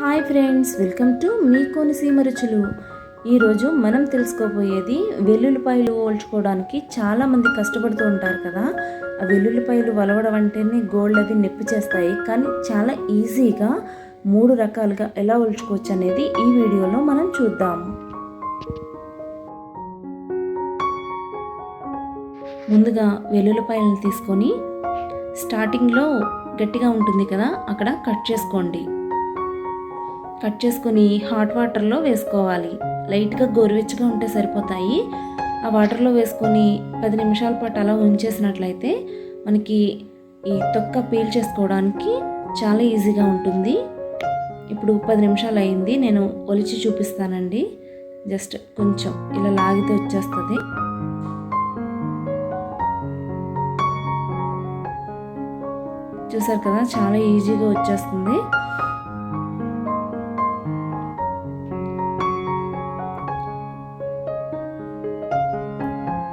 Hi friends welcome to మీ కోనసీమ రుచులు. ఈరోజు మనం తెలుసుకోబోయేది వెల్లుల్లిపాయలు ఓల్చుకోవడానికి చాలామంది కష్టపడుతూ ఉంటారు కదా. ఆ వెల్లుల్లిపాయలు వలవడం అంటేనే గోల్డ్ అది నొప్పి చేస్తాయి. కానీ చాలా ఈజీగా మూడు రకాలుగా ఎలా ఒల్చుకోవచ్చు అనేది ఈ వీడియోలో మనం చూద్దాం. ముందుగా వెల్లుల్లిపాయలను తీసుకొని స్టార్టింగ్లో గట్టిగా ఉంటుంది కదా అక్కడ కట్ చేసుకోండి. కట్ చేసుకొని హాట్ వాటర్లో వేసుకోవాలి. లైట్గా గోరువెచ్చగా ఉంటే సరిపోతాయి. ఆ వాటర్లో వేసుకొని పది నిమిషాల పాటు అలా ఉంచేసినట్లయితే మనకి ఈ తొక్క పీల్ చేసుకోవడానికి చాలా ఈజీగా ఉంటుంది. ఇప్పుడు పది నిమిషాలు అయింది. నేను ఒలిచి చూపిస్తానండి. జస్ట్ కొంచెం ఇలా లాగితే వచ్చేస్తుంది. చూసారు కదా? చాలా ఈజీగా వచ్చేస్తుంది.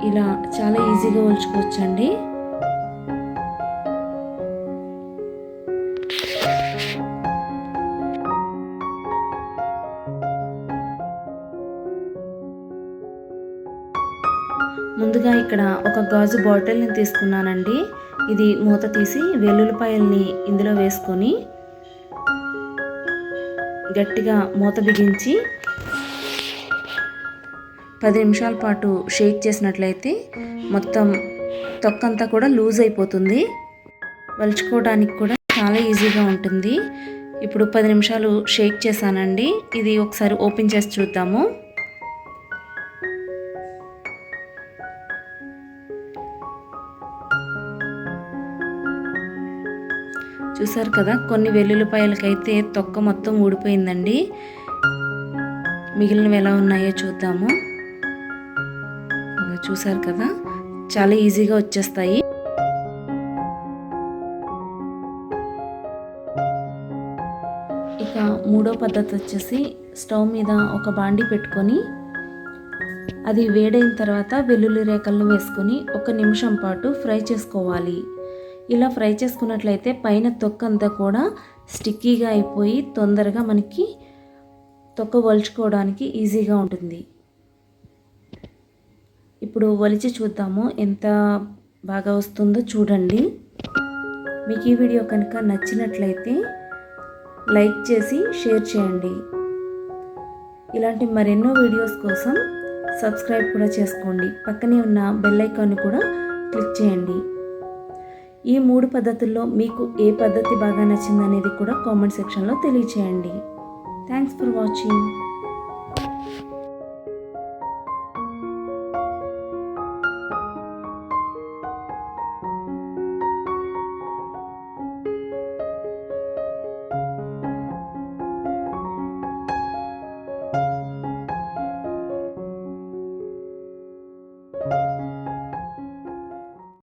ఇలా చాలా ఈజీగా ఒలుచుకోవచ్చండి. ముందుగా ఇక్కడ ఒక గాజు బాటిల్ని తీసుకున్నానండి. ఇది మూత తీసి వెల్లుల్లిపాయల్ని ఇందులో వేసుకొని గట్టిగా మూత బిగించి పది నిమిషాల పాటు షేక్ చేసినట్లయితే మొత్తం తొక్కంతా కూడా లూజ్ అయిపోతుంది. వలుచుకోవడానికి కూడా చాలా ఈజీగా ఉంటుంది. ఇప్పుడు పది నిమిషాలు షేక్ చేశానండి. ఇది ఒకసారి ఓపెన్ చేసి చూద్దాము. చూసారు కదా కొన్ని వెల్లుల్లిపాయలకైతే తొక్క మొత్తం ఊడిపోయిందండి. మిగిలినవి ఎలా ఉన్నాయో చూద్దాము. చూసారు కదా? చాలా ఈజీగా వచ్చేస్తాయి. ఇక మూడో పద్ధతి వచ్చేసి స్టవ్ మీద ఒక బాండి పెట్టుకొని అది వేడైన తర్వాత వెల్లుల్లి రేకలను వేసుకొని ఒక నిమిషం పాటు ఫ్రై చేసుకోవాలి. ఇలా ఫ్రై చేసుకున్నట్లయితే పైన తొక్క అంతా కూడా స్టిక్కీగా అయిపోయి తొందరగా మనకి తొక్క వలుచుకోవడానికి ఈజీగా ఉంటుంది. ఇప్పుడు ఒలిచి చూద్దాము ఎంత బాగా వస్తుందో చూడండి. మీకు ఈ వీడియో కనుక నచ్చినట్లయితే లైక్ చేసి షేర్ చేయండి. ఇలాంటి మరెన్నో వీడియోస్ కోసం సబ్స్క్రైబ్ కూడా చేసుకోండి. పక్కనే ఉన్న బెల్ ఐకాన్ని కూడా క్లిక్ చేయండి. ఈ మూడు పద్ధతుల్లో మీకు ఏ పద్ధతి బాగా నచ్చిందనేది కూడా కామెంట్ సెక్షన్లో తెలియచేయండి. Thanks for watching.